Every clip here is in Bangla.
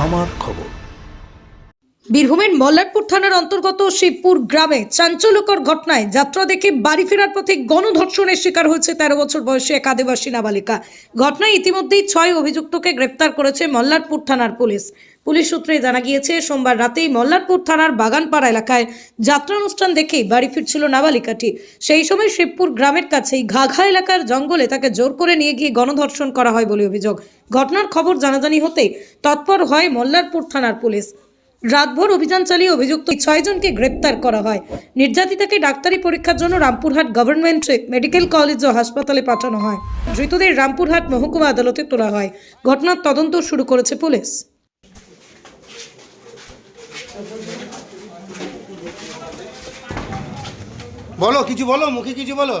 আমার খবর। বীরভূমের মল্লারপুর থানার অন্তর্গত শিবপুর গ্রামে চাঞ্চল্যকর ঘটনায় যাত্রা দেখে বাড়ি ফেরার পথে গণধর্ষণের শিকার হয়েছে তেরো বছর বয়সী এক আদিবাসী নাবালিকা। ঘটনায় ইতিমধ্যেই ছয় অভিযুক্তকে গ্রেপ্তার করেছে মল্লারপুর থানার পুলিশ। পুলিশ সূত্রে জানা গিয়েছে, সোমবার রাতেই মল্লারপুর থানার বাগানপাড়া এলাকায় যাত্রানুষ্ঠান দেখে বাড়ি ফিরছিল নাবালিকাটি। সেই সময় শিবপুর গ্রামের কাছেই ঘাঘা এলাকার জঙ্গলে তাকে জোর করে নিয়ে গিয়ে গণধর্ষণ করা হয় বলে অভিযোগ। ঘটনার খবর জানাজানি হতেই তৎপর হয় মল্লারপুর থানার পুলিশ। রাতভর অভিযান চালিয়ে অভিযুক্ত ছয়জনকে গ্রেপ্তার করা হয়। নির্যাতিতাকে ডাক্তারি পরীক্ষার জন্য রামপুরহাট গভর্নমেন্ট মেডিকেল কলেজ ও হাসপাতালে পাঠানো হয়। ধৃতদের রামপুরহাট মহকুমা আদালতে তোলা হয়। ঘটনার তদন্ত শুরু করেছে পুলিশ। বলো, কিছু বলো, মুখে কিছু বলো।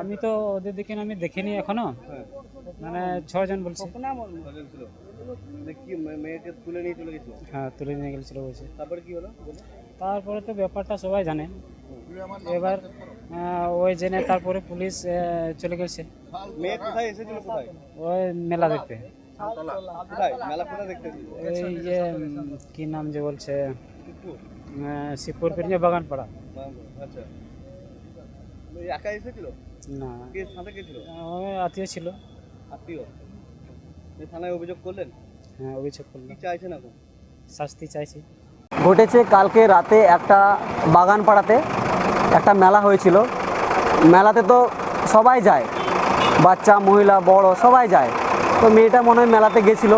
আমি তো ওদের দিকে আমি দেখিনি এখনও। মানে ছজন বলছে। কি তুলে নিয়ে গেছিল? হ্যাঁ তুলে নিয়ে গেছিল বলছে তারপরে কি হলো? তারপরে তো ব্যাপারটা সবাই জানে। এবার ওই জেনে তারপরে পুলিশ চলে গেছে। মেয়ে কোথায় এসেছিল কোথায়? ওই মেলা দেখতে। এই যে কি নাম যে বলছে? শিবপুর। পেরিয়ে বাগান পাড়া আচ্ছা। একা এসেছিল? না। কে সাথে কে ছিল? ওই আত্মীয় ছিল। আত্মীয়? থানায় অভিযোগ করলেন? হ্যাঁ অভিযোগ করল কি চাইছেন এখন? শাস্তি চাইছি। ঘটেছে কালকে রাতে একটা বাগান পাড়াতে একটা মেলা হয়েছিল। মেলাতে তো সবাই যায়। বাচ্চা মহিলা বড় সবাই যায়। তো মেয়েটা মনে হয় মেলাতে গেছিল।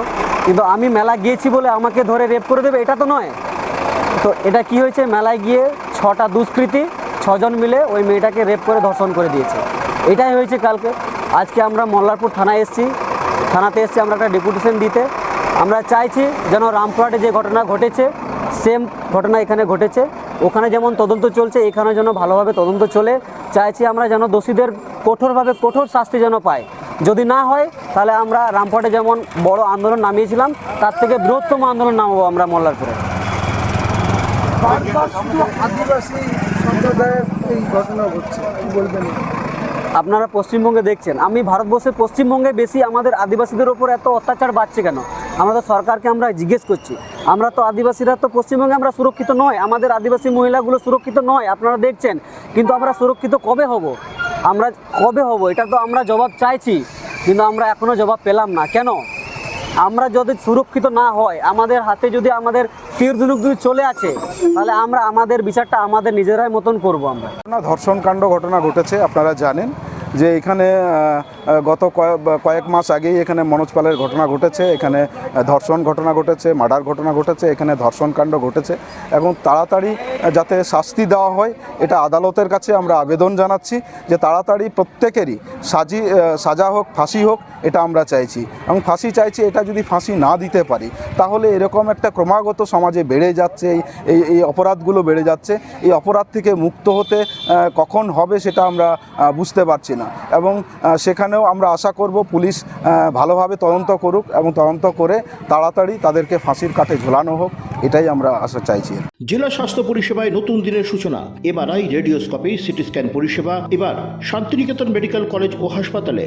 কিন্তু আমি মেলা গিয়েছি বলে আমাকে ধরে রেপ করে দেবে এটা তো নয়। তো এটা কি হয়েছে? মেলায় গিয়ে ছটা দুষ্কৃতী ছজন মিলে ওই মেয়েটাকে রেপ করে ধর্ষণ করে দিয়েছে। এটাই হয়েছে কালকে। আজকে আমরা মল্লারপুর থানায় এসেছি। থানাতে এসেছি আমরা একটা ডেপুটেশন দিতে। আমরা চাইছি যেন রামপুরহাটে যে ঘটনা ঘটেছে সেম ঘটনা এখানে ঘটেছে। ওখানে যেমন তদন্ত চলছে এখানে যেন ভালোভাবে তদন্ত চলে। চাইছি আমরা যেন দোষীদের কঠোরভাবে কঠোর শাস্তি যেন পায়। যদি না হয়, তাহলে আমরা রামপুরহাটে যেমন বড় আন্দোলন নামিয়েছিলাম, তার থেকে বৃহত্তম আন্দোলন নামাবো আমরা মল্লারপুরে। আদিবাসী আপনারা পশ্চিমবঙ্গে দেখছেন। আমি ভারতবর্ষের পশ্চিমবঙ্গে বেশি আমাদের আদিবাসীদের ওপর এত অত্যাচার বাড়ছে কেন? আমরা তো সরকারকে আমরা জিজ্ঞেস করছি। আমরা তো আদিবাসীরা তো পশ্চিমবঙ্গে আমরা সুরক্ষিত নয়, আমাদের আদিবাসী মহিলাগুলো সুরক্ষিত নয়, আপনারা দেখছেন। কিন্তু আমরা সুরক্ষিত কবে হব? আমরা কবে হব? এটা তো আমরা জবাব চাইছি, কিন্তু আমরা এখনও জবাব পেলাম না। কেন? আমরা যদি সুরক্ষিত না হয়, আমাদের হাতে যদি আমাদের তীর ধনুক যদি চলে আছে, তাহলে আমরা আমাদের বিচারটা আমাদের নিজেরাই মতন করব আমরা। ঘটনা, ধর্ষণকাণ্ড ঘটনা ঘটেছে, আপনারা জানেন। যে এখানে গত কয়েক মাস আগেই এখানে মনোজ পালের ঘটনা ঘটেছে, এখানে ধর্ষণ ঘটনা ঘটেছে, মার্ডার ঘটনা ঘটেছে, এখানে ধর্ষণকাণ্ড ঘটেছে এবং তাড়াতাড়ি যাতে শাস্তি দেওয়া হয়, এটা আদালতের কাছে আমরা আবেদন জানাচ্ছি যে তাড়াতাড়ি প্রত্যেকেরই সাজি সাজা হোক, ফাঁসি হোক, এটা আমরা চাইছি। এবং ফাঁসি চাইছি, এটা যদি ফাঁসি না দিতে পারি, তাহলে এরকম একটা ক্রমাগত সমাজে বেড়ে যাচ্ছে, এই এই এই অপরাধগুলো বেড়ে যাচ্ছে। এই অপরাধ থেকে মুক্ত হতে কখন হবে সেটা আমরা বুঝতে পারছি না। এবং সেখানেও আমরা আশা করব পুলিশ ভালোভাবে তদন্ত করুক এবং তদন্ত করে তাড়াতাড়ি তাদেরকে ফাঁসির কাঠে ঝোলানো হোক, এটাই আমরা আশা চাইছি। জেলা স্বাস্থ্য পরিষেবায় নতুন দিনের সূচনা, এমআরআই, রেডিওস্কোপি সিটি স্ক্যান পরিষেবা, এবার শান্তিনিকেতন মেডিকেল কলেজ ও হাসপাতালে।